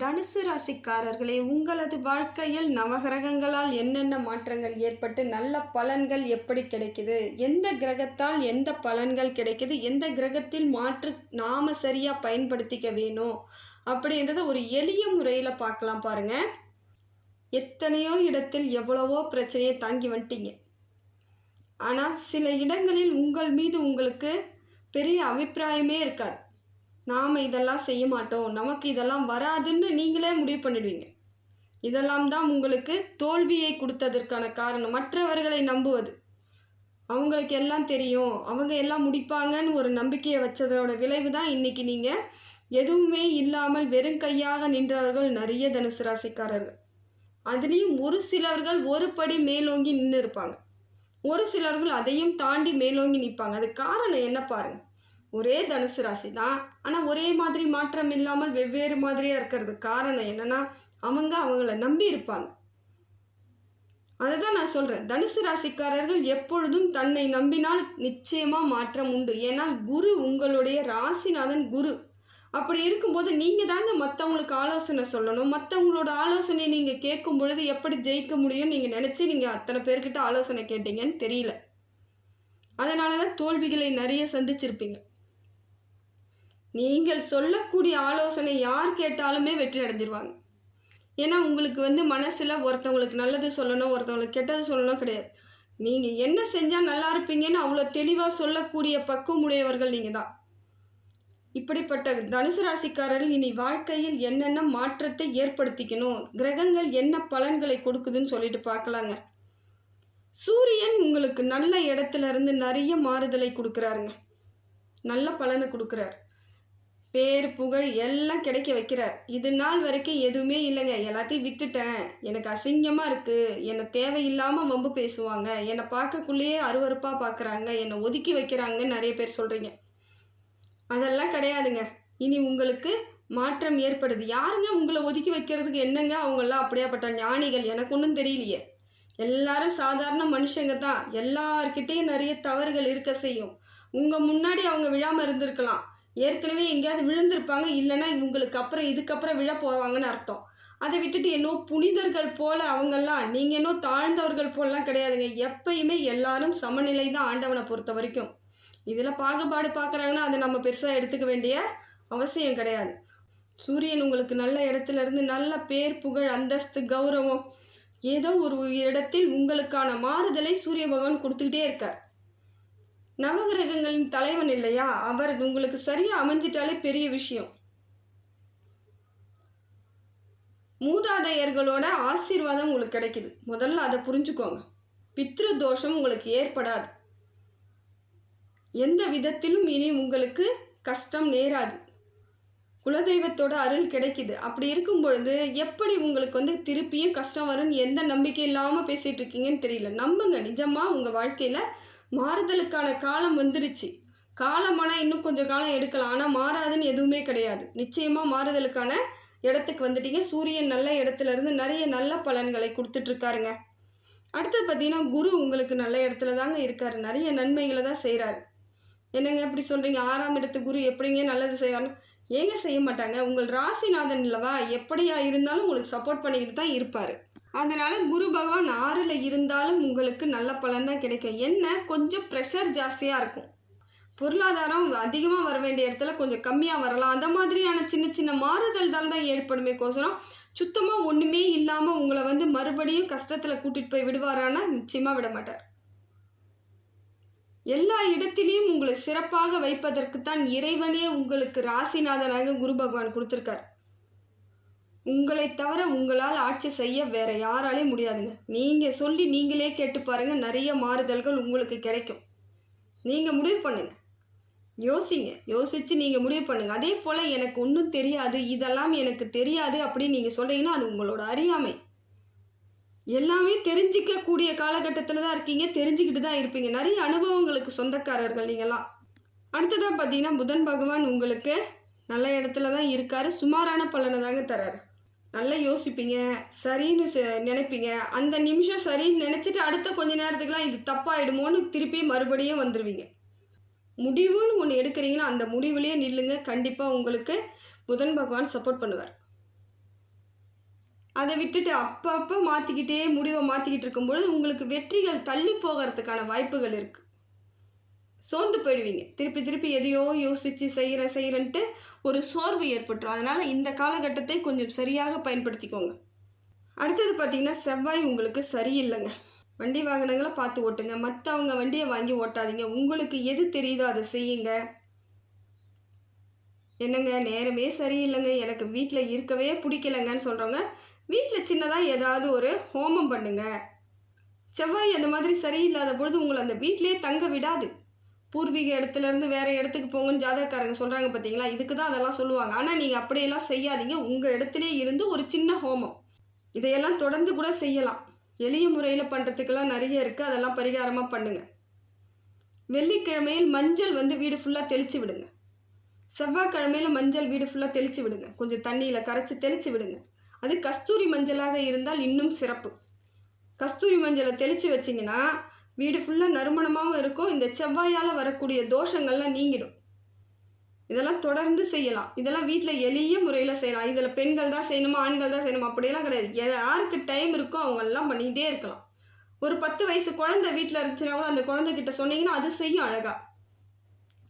தனுசு ராசிக்காரர்களே உங்களது வாழ்க்கையில் நவகிரகங்களால் என்னென்ன மாற்றங்கள் ஏற்பட்டு நல்ல பலன்கள் எப்படி கிடைக்குது? எந்த கிரகத்தால் எந்த பலன்கள் கிடைக்குது? எந்த கிரகத்தில் மாற்று நாம சரியாக பயன்படுத்திக்க வேணும்? அப்படின்றத ஒரு எளிய முறையில் பார்க்கலாம் பாருங்க. எத்தனையோ இடத்தில் எவ்வளவோ பிரச்சனையை தாங்கி வந்துட்டீங்க. ஆனால் சில இடங்களில் உங்கள் மீது உங்களுக்கு பெரிய அபிப்பிராயமே இருக்காது. நாம் இதெல்லாம் செய்ய மாட்டோம். நமக்கு இதெல்லாம் வராதுன்னு நீங்களே முடிவு பண்ணிடுவீங்க. இதெல்லாம் தான் உங்களுக்கு தோல்வியை கொடுத்ததற்கான காரணம். மற்றவர்களை நம்புவது. அவங்களுக்கு எல்லாம் தெரியும். அவங்க எல்லாம் முடிப்பாங்கன்னு ஒரு நம்பிக்கையை வச்சதோட விளைவு தான் இன்றைக்கி நீங்கள் எதுவுமே இல்லாமல் வெறும் கையாக நின்றவர்கள் நிறைய தனுசு ராசிக்காரர்கள். அதுலேயும் ஒரு சிலர்கள் ஒரு படி மேலோங்கி நின்று இருப்பாங்க. ஒரு சிலர்கள் அதையும் தாண்டி மேலோங்கி நிற்பாங்க அது காரணம் என்ன பாருங்கள் ஒரே தனுசு ராசி தான் ஆனால் ஒரே மாதிரி மாற்றம் இல்லாமல் வெவ்வேறு மாதிரியாக இருக்கிறது காரணம் என்னென்னா அவங்க அவங்கள நம்பி இருப்பாங்க. அதை தான் நான் சொல்கிறேன் தனுசு ராசிக்காரர்கள் எப்பொழுதும் தன்னை நம்பினால் நிச்சயமாக மாற்றம் உண்டு. ஏன்னா குரு உங்களுடைய ராசிநாதன் குரு. அப்படி இருக்கும்போது நீங்கள் தாங்க மற்றவங்களுக்கு ஆலோசனை சொல்லணும். மற்றவங்களோட ஆலோசனை நீங்கள் கேட்கும் பொழுது எப்படி ஜெயிக்க முடியும்னு நீங்கள் நினச்சி நீங்கள் அத்தனை பேர்கிட்ட ஆலோசனை கேட்டீங்கன்னு தெரியல. அதனால தான் தோல்விகளை நிறைய சந்திச்சிருப்பீங்க. நீங்கள் சொல்லக்கூடிய ஆலோசனை யார் கேட்டாலுமே வெற்றி அடைஞ்சிருவாங்க. ஏன்னா உங்களுக்கு வந்து மனசில் ஒருத்தவங்களுக்கு நல்லது சொல்லணும் ஒருத்தவங்களுக்கு கெட்டது சொல்லணும் கிடையாது. நீங்கள் என்ன செஞ்சால் நல்லா இருப்பீங்கன்னு அவ்வளோ தெளிவாக சொல்லக்கூடிய பக்குவமுடையவர்கள் நீங்கள் தான். இப்படிப்பட்ட தனுசு ராசிக்காரர்கள் இனி வாழ்க்கையில் என்னென்ன மாற்றத்தை ஏற்படுத்திக்கணும் கிரகங்கள் என்ன பலன்களை கொடுக்குதுன்னு சொல்லிட்டு பார்க்கலாங்க. சூரியன் உங்களுக்கு நல்ல இடத்துல இருந்து நிறைய மாறுதலை கொடுக்குறாருங்க. நல்ல பலனை கொடுக்குறாரு. பேர் புகழ் எல்லாம் கிடைக்க வைக்கிறார். இது நாள் வரைக்கும் எதுவுமே இல்லைங்க. எல்லாத்தையும் விட்டுட்டேன். எனக்கு அசிங்கமாக இருக்குது என்னை தேவையில்லாமல் வம்பு பேசுவாங்க. என்னை பார்க்கக்குள்ளேயே அருவறுப்பாக பார்க்குறாங்க என்னை ஒதுக்கி வைக்கிறாங்கன்னு நிறைய பேர் சொல்கிறீங்க அதெல்லாம் கிடையாதுங்க. இனி உங்களுக்கு மாற்றம் ஏற்படுது. யாருங்க உங்களை ஒதுக்கி வைக்கிறதுக்கு என்னங்க அவங்கெல்லாம் அப்படியாப்பட்ட ஞானிகள்? எனக்கு ஒன்றும் தெரியலையே. எல்லாரும் சாதாரண மனுஷங்க தான். எல்லார்கிட்டேயும் நிறைய தவறுகள் இருக்க செய்யும். உங்கள் முன்னாடி அவங்க விழாமல் இருந்திருக்கலாம். ஏற்கனவே எங்கேயாவது விழுந்திருப்பாங்க இல்லைன்னா இவங்களுக்கு அப்புறம் இதுக்கப்புறம் விழ போவாங்கன்னு அர்த்தம். அதை விட்டுட்டு என்னோ புனிதர்கள் போல அவங்கெல்லாம் நீங்கள் என்னோ தாழ்ந்தவர்கள் போலலாம் கிடையாதுங்க. எப்பயுமே எல்லாரும் சமநிலை தான் ஆண்டவனை பொறுத்த வரைக்கும். இதில் பாகுபாடு பார்க்குறாங்கன்னா அதை நம்ம பெருசாக எடுத்துக்க வேண்டிய அவசியம் கிடையாது. சூரியன் உங்களுக்கு நல்ல இடத்துல இருந்து நல்ல பேர் புகழ் அந்தஸ்து கௌரவம் ஏதோ ஒரு இடத்தில் உங்களுக்கான மாறுதலை சூரிய பகவான் கொடுத்துக்கிட்டே இருக்கார். நவகிரகங்களின் தலைவன் இல்லையா? அவர் உங்களுக்கு சரியாக அமைஞ்சிட்டாலே பெரிய விஷயம். மூதாதையர்களோட ஆசீர்வாதம் உங்களுக்கு கிடைக்குது. முதல்ல அதை புரிஞ்சுக்கோங்க. பித்ரு தோஷம் உங்களுக்கு ஏற்படாது. எந்த விதத்திலும் இனி உங்களுக்கு கஷ்டம் நேராது. குலதெய்வத்தோட அருள் கிடைக்குது. அப்படி இருக்கும் பொழுது எப்படி உங்களுக்கு வந்து திருப்பியும் கஷ்டம் வரும்னு எந்த நம்பிக்கை இல்லாமல் பேசிகிட்டு இருக்கீங்கன்னு தெரியல. நம்புங்க. நிஜமாக உங்கள் வாழ்க்கையில் மாறுதலுக்கான காலம் வந்துருச்சு. காலமானால் இன்னும் கொஞ்சம் காலம் எடுக்கலாம். ஆனால் மாறாதுன்னு எதுவுமே கிடையாது. நிச்சயமாக மாறுதலுக்கான இடத்துக்கு வந்துட்டீங்க. சூரியன் நல்ல இடத்துல இருந்து நிறைய நல்ல பலன்களை கொடுத்துட்ருக்காருங்க. அடுத்தது பார்த்தீங்கன்னா குரு உங்களுக்கு நல்ல இடத்துல தாங்க இருக்கார். நிறைய நன்மைகளை தான் செய்கிறாரு என்னங்க இப்படி சொல்கிறீங்க ஆறாம் இடத்து குரு எப்படிங்க நல்லது செய்வார்னு? ஏங்க செய்ய மாட்டாங்க? உங்கள் ராசிநாதன் இல்லவா எப்படியா இருந்தாலும் உங்களுக்கு சப்போர்ட் பண்ணிக்கிட்டு தான் இருப்பார். அதனால் குரு பகவான் ஆறில் இருந்தாலும் உங்களுக்கு நல்ல பலன் தான் கிடைக்கும். என்ன? கொஞ்சம் ப்ரெஷர் ஜாஸ்தியாக இருக்கும். பொருளாதாரம் அதிகமாக வர வேண்டிய இடத்துல கொஞ்சம் கம்மியாக வரலாம். அந்த மாதிரியான சின்ன சின்ன மாறுதல் தான் தான் ஏற்படுமே கோசரம். சுத்தமாக ஒன்றுமே இல்லாமல் உங்களை வந்து மறுபடியும் கஷ்டத்தில் கூட்டிகிட்டு போய் விடுவாரானா நிச்சயமாக விட மாட்டார். எல்லா இடத்திலையும் உங்களை சிறப்பாக வைப்பதற்கு தான் இறைவனே உங்களுக்கு ராசிநாதனாக குரு பகவான் கொடுத்துருக்கார். உங்களை தவிர உங்களால் ஆட்சி செய்ய வேற யாராலையும் முடியாதுங்க. நீங்கள் சொல்லி நீங்களே கேட்டு பாருங்க நிறைய மாறுதல்கள் உங்களுக்கு கிடைக்கும். நீங்கள் முடிவு பண்ணுங்க. யோசிங்க. யோசித்து நீங்கள் முடிவு பண்ணுங்க. அதே போல் எனக்கு ஒன்றும் தெரியாது இதெல்லாம் எனக்கு தெரியாது அப்படின்னு நீங்கள் சொல்கிறீங்கன்னா அது உங்களோட அறியாமை. எல்லாமே தெரிஞ்சிக்கக்கூடிய காலகட்டத்தில் தான் இருக்கீங்க தெரிஞ்சுக்கிட்டு தான் இருப்பீங்க. நிறைய அனுபவங்களுக்கு சொந்தக்காரர்கள் நீங்களாம் அடுத்ததாக பார்த்தீங்கன்னா புதன் பகவான் உங்களுக்கு நல்ல இடத்துல தான் இருக்கார். சுமாரான பலனை தாங்க தராரு. நல்லா யோசிப்பீங்க சரின்னு நினைப்பீங்க. அந்த நிமிஷம் சரின்னு நினச்சிட்டு அடுத்த கொஞ்ச நேரத்துக்குலாம் இது தப்பாயிடுமோன்னு திருப்பி மறுபடியும் வந்துடுவீங்க முடிவுன்னு ஒன்று எடுக்கிறீங்கன்னா அந்த முடிவுலேயே நில்லுங்க. கண்டிப்பாக உங்களுக்கு புதன் பகவான் சப்போர்ட் பண்ணுவார். அதை விட்டுட்டு அப்பப்போ மாற்றிக்கிட்டே முடிவை மாற்றிக்கிட்டு இருக்கும்பொழுது உங்களுக்கு வெற்றிகள் தள்ளி போகிறதுக்கான வாய்ப்புகள் இருக்குது சோர்ந்து போயிடுவீங்க. திருப்பி திருப்பி எதையோ யோசித்து செய்கிற செய்கிறேன்ட்டு ஒரு சோர்வு ஏற்பட்டுரும். அதனால் இந்த காலகட்டத்தை கொஞ்சம் சரியாக பயன்படுத்திக்கோங்க. அடுத்தது பார்த்திங்கன்னா செவ்வாய் உங்களுக்கு சரியில்லைங்க. வண்டி வாகனங்களை பார்த்து ஓட்டுங்க. மற்றவங்க வண்டியை வாங்கி ஓட்டாதீங்க. உங்களுக்கு எது தெரியுதோ அதை செய்யுங்க. என்னங்க நேரமே சரியில்லைங்க. எனக்கு வீட்டில் இருக்கவே பிடிக்கலங்கன்னு சொல்கிறவங்க வீட்டில் சின்னதாக ஏதாவது ஒரு ஹோமம் பண்ணுங்க. செவ்வாய் அந்த மாதிரி சரியில்லாத பொழுது உங்களை அந்த வீட்டிலே தங்க விடாது. பூர்வீக இடத்துலேருந்து வேறு இடத்துக்கு போங்கன்னு ஜாதகக்காரங்க சொல்கிறாங்க பார்த்தீங்களா இதுக்கு தான் அதெல்லாம் சொல்லுவாங்க. ஆனால் நீங்கள் அப்படியெல்லாம் செய்யாதீங்க. உங்கள் இடத்துலே இருந்து ஒரு சின்ன ஹோமம். இதையெல்லாம் தொடர்ந்து கூட செய்யலாம். எளிய முறையில் பண்ணுறதுக்கெல்லாம் நிறைய இருக்குது அதெல்லாம் பரிகாரமாக பண்ணுங்கள் வெள்ளிக்கிழமையில் மஞ்சள் வந்து வீடு ஃபுல்லாக தெளித்து விடுங்க. செவ்வாய்க்கிழமையில் மஞ்சள் வீடு ஃபுல்லாக தெளித்து விடுங்க. கொஞ்சம் தண்ணியில் கரைச்சி தெளித்து விடுங்க. அது கஸ்தூரி மஞ்சளாக இருந்தால் இன்னும் சிறப்பு. கஸ்தூரி மஞ்சளை தெளித்து வச்சிங்கன்னா வீடு ஃபுல்லாக நறுமணமாகவும் இருக்கும். இந்த செவ்வாயால் வரக்கூடிய தோஷங்கள்லாம் நீங்கிடும். இதெல்லாம் தொடர்ந்து செய்யலாம். இதெல்லாம் வீட்டில் எளிய முறையில் செய்யலாம். இதில் பெண்கள் தான் செய்யணுமா ஆண்கள் தான் செய்யணுமா அப்படியெல்லாம் கிடையாது. யாருக்கு டைம் இருக்கோ அவங்கெல்லாம் பண்ணிக்கிட்டே இருக்கலாம். ஒரு பத்து வயசு குழந்தை வீட்டில் இருந்துச்சுன்னா கூட அந்த குழந்தைகிட்ட சொன்னீங்கன்னா அது செய்யும் அழகாக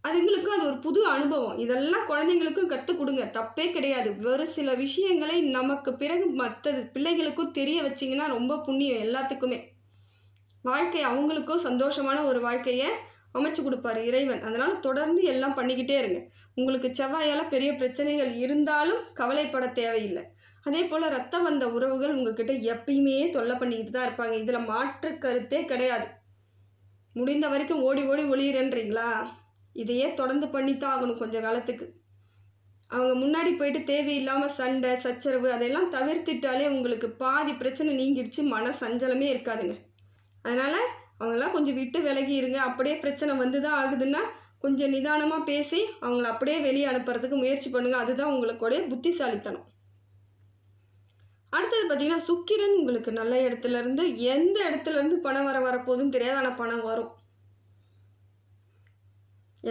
அதுங்களுக்கும் அது ஒரு புது அனுபவம். இதெல்லாம் குழந்தைங்களுக்கும் கற்றுக் கொடுங்க. தப்பே கிடையாது. ஒரு சில விஷயங்களை நமக்கு பிறகு மற்றது பிள்ளைகளுக்கும் தெரிய வச்சிங்கன்னா ரொம்ப புண்ணியம் எல்லாத்துக்குமே. வாழ்க்கை அவங்களுக்கும் சந்தோஷமான ஒரு வாழ்க்கையை அமைச்சு கொடுப்பாரு இறைவன். அதனால் தொடர்ந்து எல்லாம் பண்ணிக்கிட்டே இருங்க. உங்களுக்கு செவ்வாயால் பெரிய பிரச்சனைகள் இருந்தாலும் கவலைப்பட தேவையில்லை. அதே போல் ரத்தம் வந்த உறவுகள் உங்ககிட்ட எப்பயுமே தொல்லை பண்ணிக்கிட்டு தான் இருப்பாங்க. இதில் மாற்று கருத்தே கிடையாது. முடிந்த வரைக்கும் ஓடி ஓடி ஒளியிறன்றீங்களா? இதையே தொடர்ந்து பண்ணித்தான் ஆகணும் கொஞ்சம் காலத்துக்கு. அவங்க முன்னாடி போயிட்டு தேவையில்லாமல் சண்டை சச்சரவு அதையெல்லாம் தவிர்த்துட்டாலே உங்களுக்கு பாதி பிரச்சனை நீங்கிடுச்சு. மன சஞ்சலமே இருக்காதுங்க. அதனால் அவங்களாம் கொஞ்சம் விட்டு விலகி இருங்க. அப்படியே பிரச்சனை வந்து தான் ஆகுதுன்னா கொஞ்சம் நிதானமாக பேசி அவங்கள அப்படியே வெளியே அனுப்புறதுக்கு முயற்சி பண்ணுங்கள் அதுதான் உங்களுக்குடைய புத்திசாலித்தனம். அடுத்தது பார்த்தீங்கன்னா சுக்கிரன் உங்களுக்கு நல்ல இடத்துலருந்து எந்த இடத்துலருந்து பணம் வர வரப்போகுதுன்னு தெரியாது. ஆனால் பணம் வரும்.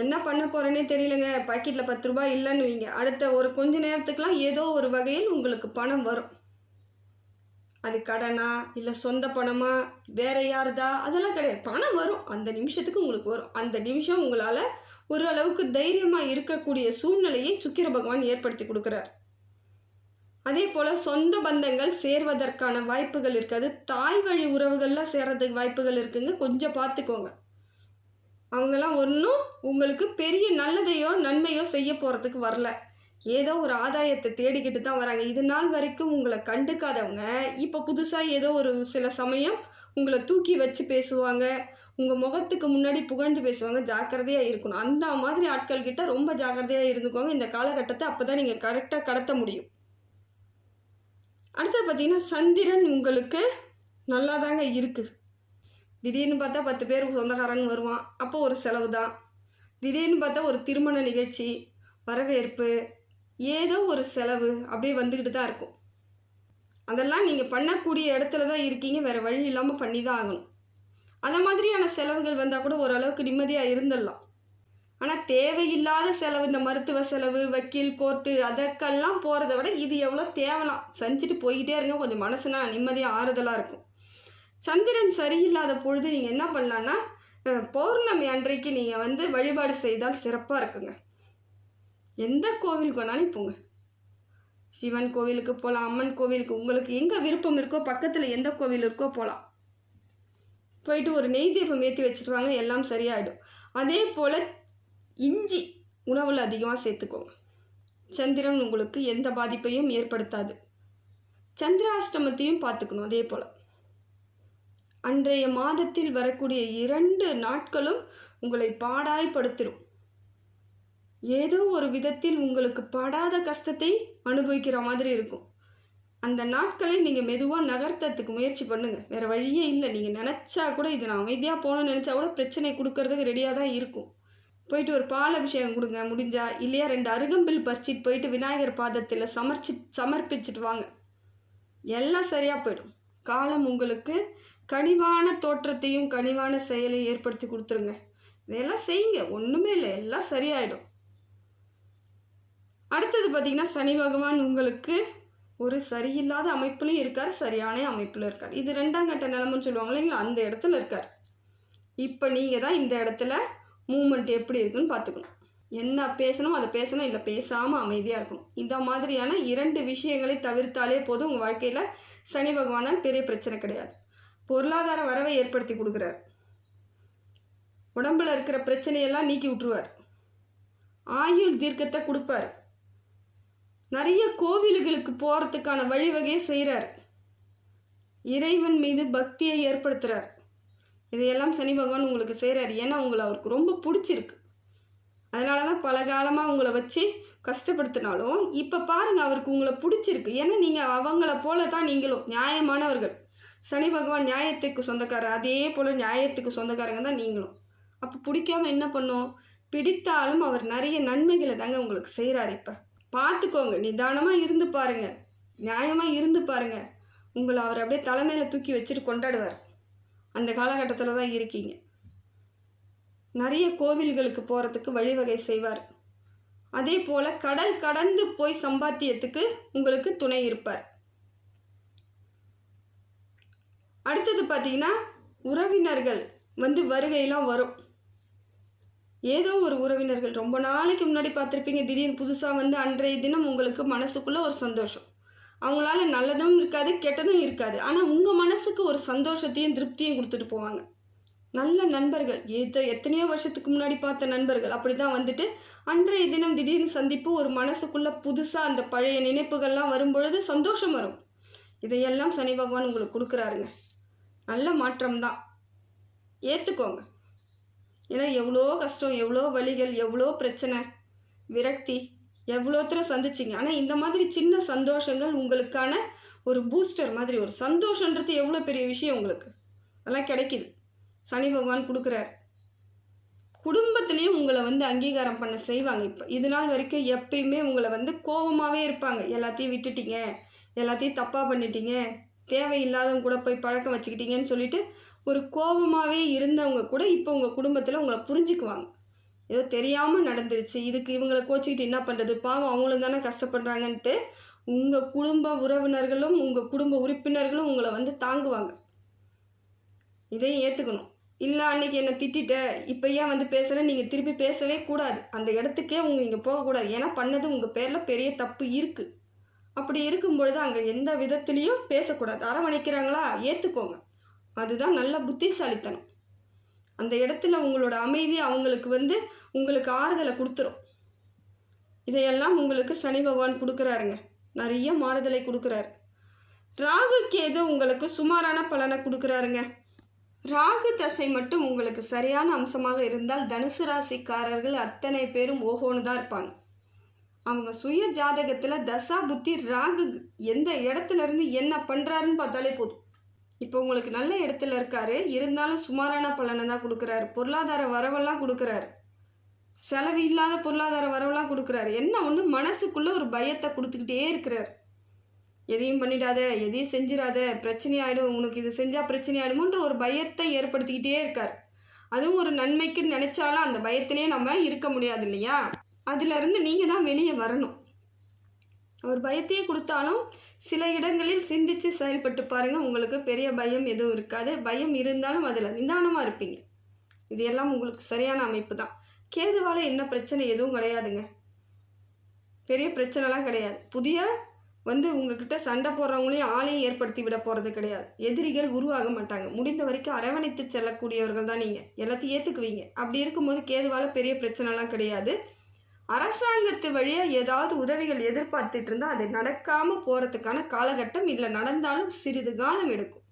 என்ன பண்ண போகிறேனே தெரியலங்க. பாக்கெட்டில் பத்து ரூபாய் இல்லைன்னு வைங்க. அடுத்த ஒரு கொஞ்ச நேரத்துக்குலாம் ஏதோ ஒரு வகையில் உங்களுக்கு பணம் வரும். அது கடனா இல்லை சொந்த பணமா வேற யாருதா? அதெல்லாம் கிடையாது. பணம் வரும். அந்த நிமிஷத்துக்கு உங்களுக்கு வரும். அந்த நிமிஷம் உங்களால் ஒரு அளவுக்கு தைரியமாக இருக்கக்கூடிய சூழ்நிலையை சுக்கிர பகவான் ஏற்படுத்தி கொடுக்குறார். அதே போல் சொந்த பந்தங்கள் சேர்வதற்கான வாய்ப்புகள் இருக்காது. தாய் வழி உறவுகள்லாம் சேர்றதுக்கு வாய்ப்புகள் இருக்குங்க. கொஞ்சம் பார்த்துக்கோங்க. அவங்கெல்லாம் ஒன்றும் உங்களுக்கு பெரிய நல்லதையோ நன்மையோ செய்ய போகிறதுக்கு வரல. ஏதோ ஒரு ஆதாயத்தை தேடிக்கிட்டு தான் வராங்க. இது நாள் வரைக்கும் உங்களை கண்டுக்காதவங்க. இப்போ புதுசாக ஏதோ ஒரு சில சமயம் உங்களை தூக்கி வச்சு பேசுவாங்க. உங்கள் முகத்துக்கு முன்னாடி புகழ்ந்து பேசுவாங்க. ஜாக்கிரதையாக இருக்கணும். அந்த மாதிரி ஆட்கள் கிட்ட ரொம்ப ஜாக்கிரதையாக இருந்துக்கோங்க. இந்த காலகட்டத்தை அப்போ தான் நீங்கள் கரெக்டாக கடத்த முடியும். அடுத்தது பார்த்தீங்கன்னா சந்திரன் உங்களுக்கு நல்லா தாங்க இருக்குது திடீர்னு பார்த்தா பத்து பேர் சொந்தக்காரன் வருவான். அப்போ ஒரு செலவு தான் திடீர்னு பார்த்தா ஒரு திருமண நிகழ்ச்சி வரவேற்பு ஏதோ ஒரு செலவு அப்படியே வந்துக்கிட்டு தான் இருக்கும். அதெல்லாம் நீங்கள் பண்ணக்கூடிய இடத்துல தான் இருக்கீங்க. வேறு வழி இல்லாமல் பண்ணி தான் ஆகணும். அந்த மாதிரியான செலவுகள் வந்தால் கூட ஓரளவுக்கு நிம்மதியாக இருந்துடலாம். ஆனால் தேவையில்லாத செலவு இந்த மருத்துவ செலவு வக்கீல் கோர்ட்டு அதற்கெல்லாம் போகிறத விட இது எவ்வளோ தேவலாம். செஞ்சுட்டு போய்கிட்டே இருங்க. கொஞ்சம் மனசுனா நிம்மதியாக ஆறுதலாக இருக்கும். சந்திரன் சரியில்லாத பொழுது நீங்கள் என்ன பண்ணலான்னா பௌர்ணமி அன்றைக்கு நீங்கள் வந்து வழிபாடு செய்தால் சிறப்பாக இருக்குங்க. எந்த கோவிலுக்கு வேணாலும் போங்க. சிவன் கோவிலுக்கு போகலாம் அம்மன் கோவிலுக்கு உங்களுக்கு எங்கே விருப்பம் இருக்கோ பக்கத்தில் எந்த கோவில் இருக்கோ போகலாம் போயிட்டு ஒரு நெய் தீபம் ஏற்றி வச்சுட்டு வாங்க எல்லாம் சரியாயிடும். அதே போல் இஞ்சி உணவில் அதிகமாக சேர்த்துக்கோங்க. சந்திரன் உங்களுக்கு எந்த பாதிப்பையும் ஏற்படுத்தாது. சந்திராஷ்டமத்தையும் பார்த்துக்கணும் அதே போல். அன்றைய மாதத்தில் வரக்கூடிய இரண்டு நாட்களும் உங்களை பாடாய்படுத்திடும் ஏதோ ஒரு விதத்தில் உங்களுக்கு படாத கஷ்டத்தை அனுபவிக்கிற மாதிரி இருக்கும். அந்த நாட்களை நீங்கள் மெதுவாக நகர்த்தத்துக்கு முயற்சி பண்ணுங்கள் வேறு வழியே இல்லை. நீங்கள் நினச்சா கூட இது நான் அமைதியாக போகணும்னு நினச்சா கூட பிரச்சனை கொடுக்கறதுக்கு ரெடியாக தான் இருக்கும். போயிட்டு ஒரு பால் அபிஷேகம் கொடுங்க. முடிஞ்சா இல்லையா ரெண்டு அருகம்பில் பறிச்சிட்டு போயிட்டு விநாயகர் பாதத்தில் சமர்ச்சி சமர்ப்பிச்சிட்டு வாங்க. எல்லாம் சரியாக போயிடும். காலம் உங்களுக்கு கனிவான தோற்றத்தையும் கனிவான செயலையும் ஏற்படுத்தி கொடுத்துருங்க. இதெல்லாம் செய்யுங்க. ஒன்றுமே இல்லை. எல்லாம் சரியாயிடும். அடுத்தது பார்த்தீங்கன்னா சனி பகவான் உங்களுக்கு ஒரு சரியில்லாத அமைப்புலையும் இருக்கார் சரியான அமைப்பில் இருக்கார். இது ரெண்டாம் கட்ட நிலமன்னு சொல்லுவாங்க இல்லைங்களா? அந்த இடத்துல இருக்கார். இப்போ நீங்கள் தான் இந்த இடத்துல மூமெண்ட் எப்படி இருக்குன்னு பார்த்துக்கணும். என்ன பேசணும் அதை பேசணும் இல்லை பேசாமல் அமைதியாக இருக்கணும். இந்த மாதிரியான இரண்டு விஷயங்களை தவிர்த்தாலே போதும் உங்கள் வாழ்க்கையில் சனி பகவானால் பெரிய பிரச்சனை கிடையாது. பொருளாதார வரவை ஏற்படுத்தி கொடுக்குறார். உடம்புல இருக்கிற பிரச்சனையெல்லாம் நீக்கி விட்டுருவார். ஆயுள் தீர்க்கத்தை கொடுப்பார். நிறைய கோவில்களுக்கு போகிறதுக்கான வழிவகையை செய்கிறார் இறைவன் மீது பக்தியை ஏற்படுத்துகிறார் இதையெல்லாம் சனி பகவான் உங்களுக்கு செய்கிறார் ஏன்னா உங்களை அவருக்கு ரொம்ப பிடிச்சிருக்கு. அதனால தான் பல காலமாக உங்களை வச்சு கஷ்டப்படுத்தினாலும் இப்போ பாருங்கள் அவருக்கு உங்களை பிடிச்சிருக்கு. ஏன்னா நீங்கள் அவங்கள போல தான் நீங்களும் நியாயமானவர்கள். சனி பகவான் நியாயத்துக்கு சொந்தக்காரர். அதே போல் நியாயத்துக்கு சொந்தக்காரங்க தான் நீங்களும். அப்போ பிடிக்காம என்ன பண்ணும்? பிடித்தாலும் அவர் நிறைய நன்மைகளை தாங்க உங்களுக்கு செய்கிறார் இப்போ. பார்த்துக்கோங்க. நிதானமாக இருந்து பாருங்கள் நியாயமாக இருந்து பாருங்கள் உங்களை அவர் அப்படியே தலைமையில் தூக்கி வச்சுட்டு கொண்டாடுவார். அந்த காலகட்டத்தில் தான் இருக்கீங்க. நிறைய கோவில்களுக்கு போகிறதுக்கு வழிவகை செய்வார். அதே போல் கடல் கடந்து போய் சம்பாத்தியத்துக்கு உங்களுக்கு துணை இருப்பார். அடுத்தது பார்த்தீங்கன்னா உறவினர்கள் வந்து வருகையெல்லாம் வரும். ஏதோ ஒரு உறவினர்கள் ரொம்ப நாளைக்கு முன்னாடி பார்த்துருப்பீங்க திடீர்னு புதுசாக வந்து அன்றைய தினம் உங்களுக்கு மனசுக்குள்ளே ஒரு சந்தோஷம். அவங்களால நல்லதும் இருக்காது கெட்டதும் இருக்காது. ஆனால் உங்கள் மனசுக்கு ஒரு சந்தோஷத்தையும் திருப்தியும் கொடுத்துட்டு போவாங்க. நல்ல நண்பர்கள் ஏதோ எத்தனையோ வருஷத்துக்கு முன்னாடி பார்த்த நண்பர்கள் அப்படி தான் வந்துட்டு அன்றைய தினம் திடீர்னு சந்திப்பு ஒரு மனசுக்குள்ளே புதுசாக அந்த பழைய நினைப்புகள்லாம் வரும்பொழுது சந்தோஷம் வரும். இதையெல்லாம் சனி பகவான் உங்களுக்கு கொடுக்குறாருங்க. நல்ல மாற்றம் தான் ஏற்றுக்கோங்க ஏன்னா எவ்வளோ கஷ்டம் எவ்வளோ வழிகள் எவ்வளோ பிரச்சனை. விரக்தி. எவ்வளோத்தர சந்திச்சிங்க. ஆனால் இந்த மாதிரி சின்ன சந்தோஷங்கள் உங்களுக்கான ஒரு பூஸ்டர் மாதிரி ஒரு சந்தோஷன்றது எவ்வளோ பெரிய விஷயம் உங்களுக்கு? அதெல்லாம் கிடைக்கிது. சனி பகவான் கொடுக்குறார். குடும்பத்துலேயும் உங்களை வந்து அங்கீகாரம் பண்ண செய்வாங்க இப்போ. இது நாள் வரைக்கும் எப்பயுமே உங்களை வந்து கோபமாகவே இருப்பாங்க. எல்லாத்தையும் விட்டுட்டீங்க. எல்லாத்தையும் தப்பாக பண்ணிட்டீங்க. தேவையில்லாதவங்க கூட போய் பழக்கம் வச்சுக்கிட்டீங்கன்னு சொல்லிட்டு ஒரு கோபமாகவே இருந்தவங்க கூட இப்போ உங்கள் குடும்பத்தில் உங்களை புரிஞ்சுக்குவாங்க. ஏதோ தெரியாமல் நடந்துருச்சு. இதுக்கு இவங்களை கோச்சிக்கிட்டு என்ன பண்ணுறது பாவம் அவங்களும் தானே கஷ்டப்படுறாங்கன்ட்டு உங்கள் குடும்ப உறவினர்களும் உங்கள் குடும்ப உறுப்பினர்களும் உங்களை வந்து தாங்குவாங்க. இதையும் ஏற்றுக்கணும் இல்லை அன்னைக்கு என்னை திட்டிட்ட. இப்போ ஏன் வந்து பேசுகிறேன் நீங்கள் திருப்பி பேசவே கூடாது. அந்த இடத்துக்கே உங்கள் இங்கே போகக்கூடாது ஏன்னா பண்ணது உங்கள் பேரில் பெரிய தப்பு இருக்குது அப்படி இருக்கும் பொழுது அங்கே எந்த விதத்துலேயும் பேசக்கூடாது. அரவணைக்கிறாங்களா? ஏற்றுக்கோங்க அதுதான் நல்ல புத்திசாலித்தனம். அந்த இடத்துல உங்களோட அமைதி அவங்களுக்கு வந்து உங்களுக்கு ஆறுதலை கொடுத்துரும். இதையெல்லாம் உங்களுக்கு சனி பகவான் கொடுக்குறாருங்க. நிறைய மாறுதலை கொடுக்குறாரு. ராகு கேது உங்களுக்கு சுமாரான பலனை கொடுக்குறாருங்க. ராகு தசை மட்டும் உங்களுக்கு சரியான அம்சமாக இருந்தால் தனுசு ராசிக்காரர்கள் அத்தனை பேரும் ஓஹோன்னு தான் இருப்பாங்க. அவங்க சுய ஜாதகத்தில் தசா புத்தி ராகு எந்த இடத்துல இருந்து என்ன பண்ணுறாருன்னு பார்த்தாலே போதும். இப்போ உங்களுக்கு நல்ல இடத்துல இருக்காரு. இருந்தாலும் சுமாரான பலனை தான் கொடுக்குறாரு. பொருளாதார வரவெல்லாம் கொடுக்குறாரு. செலவு இல்லாத பொருளாதார வரவெல்லாம் கொடுக்குறாரு. என்ன ஒன்று மனசுக்குள்ளே ஒரு பயத்தை கொடுத்துக்கிட்டே இருக்கிறார். எதையும் பண்ணிடாத எதையும் செஞ்சிடாத பிரச்சனை ஆகிடும் உனக்கு இது செஞ்சால் பிரச்சனை ஆகிடுமோன்ற ஒரு பயத்தை ஏற்படுத்திக்கிட்டே இருக்கார். அதுவும் ஒரு நன்மைக்குன்னு நினச்சாலும் அந்த பயத்திலே நம்ம இருக்க முடியாது இல்லையா? அதிலிருந்து நீங்கள் தான் வெளியே வரணும். அவர் பயத்தையே கொடுத்தாலும் சில இடங்களில் சிந்தித்து செயல்பட்டு பாருங்கள் உங்களுக்கு பெரிய பயம் எதுவும் இருக்காது. பயம் இருந்தாலும் அதில் நிதானமாக இருப்பீங்க. இது எல்லாம் உங்களுக்கு சரியான அமைப்பு தான். கேதுவால் என்ன பிரச்சனை எதுவும் கிடையாதுங்க. பெரிய பிரச்சனைலாம் கிடையாது. புதிய வந்து உங்ககிட்ட சண்டை போடுறவங்களையும் ஆளையும் ஏற்படுத்தி விட போகிறது கிடையாது. எதிரிகள் உருவாக மாட்டாங்க. முடிந்த வரைக்கும் அரவணைத்து செல்லக்கூடியவர்கள் தான் நீங்கள் எல்லாத்தையும் ஏற்றுக்குவீங்க அப்படி இருக்கும்போது கேதுவால் பெரிய பிரச்சனைலாம் கிடையாது. அரசாங்கத்து வழியாக ஏதாவது உதவிகள் எதிர்பார்த்துட்டு இருந்தால் அது நடக்காமல் போகிறதுக்கான காலகட்டம் இல்லை. நடந்தாலும் சிறிது காலம் எடுக்கும்.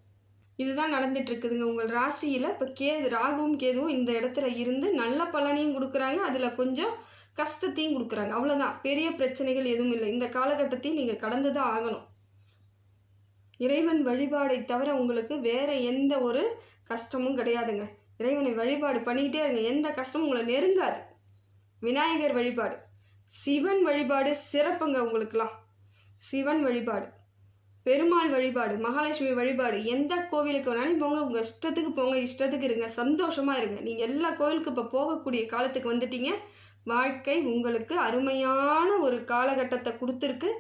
இதுதான் நடந்துட்டுருக்குதுங்க. உங்கள் ராசியில் இப்போ கேது ராகுவும் கேதுவும் இந்த இடத்துல இருந்து நல்ல பலனையும் கொடுக்குறாங்க. அதில் கொஞ்சம் கஷ்டத்தையும் கொடுக்குறாங்க. அவ்வளோதான் பெரிய பிரச்சனைகள் எதுவும் இல்லை. இந்த காலகட்டத்தையும் நீங்கள் கடந்து தான் ஆகணும். இறைவன் வழிபாடை தவிர உங்களுக்கு வேறு எந்த ஒரு கஷ்டமும் கிடையாதுங்க. இறைவனை வழிபாடு பண்ணிக்கிட்டே இருங்க. எந்த கஷ்டமும் உங்களை நெருங்காது. விநாயகர் வழிபாடு. சிவன் வழிபாடு சிறப்புங்க உங்களுக்கெல்லாம். சிவன் வழிபாடு. பெருமாள் வழிபாடு மகாலட்சுமி வழிபாடு எந்த கோவிலுக்கு வேணாலும் போங்க. உங்கள் இஷ்டத்துக்கு போங்க இஷ்டத்துக்கு இருங்க சந்தோஷமாக இருங்க. நீங்கள் எல்லா கோவிலுக்கு இப்போ போகக்கூடிய காலத்துக்கு வந்துட்டீங்க. வாழ்க்கை உங்களுக்கு அருமையான ஒரு காலகட்டத்தை கொடுத்துருக்கு.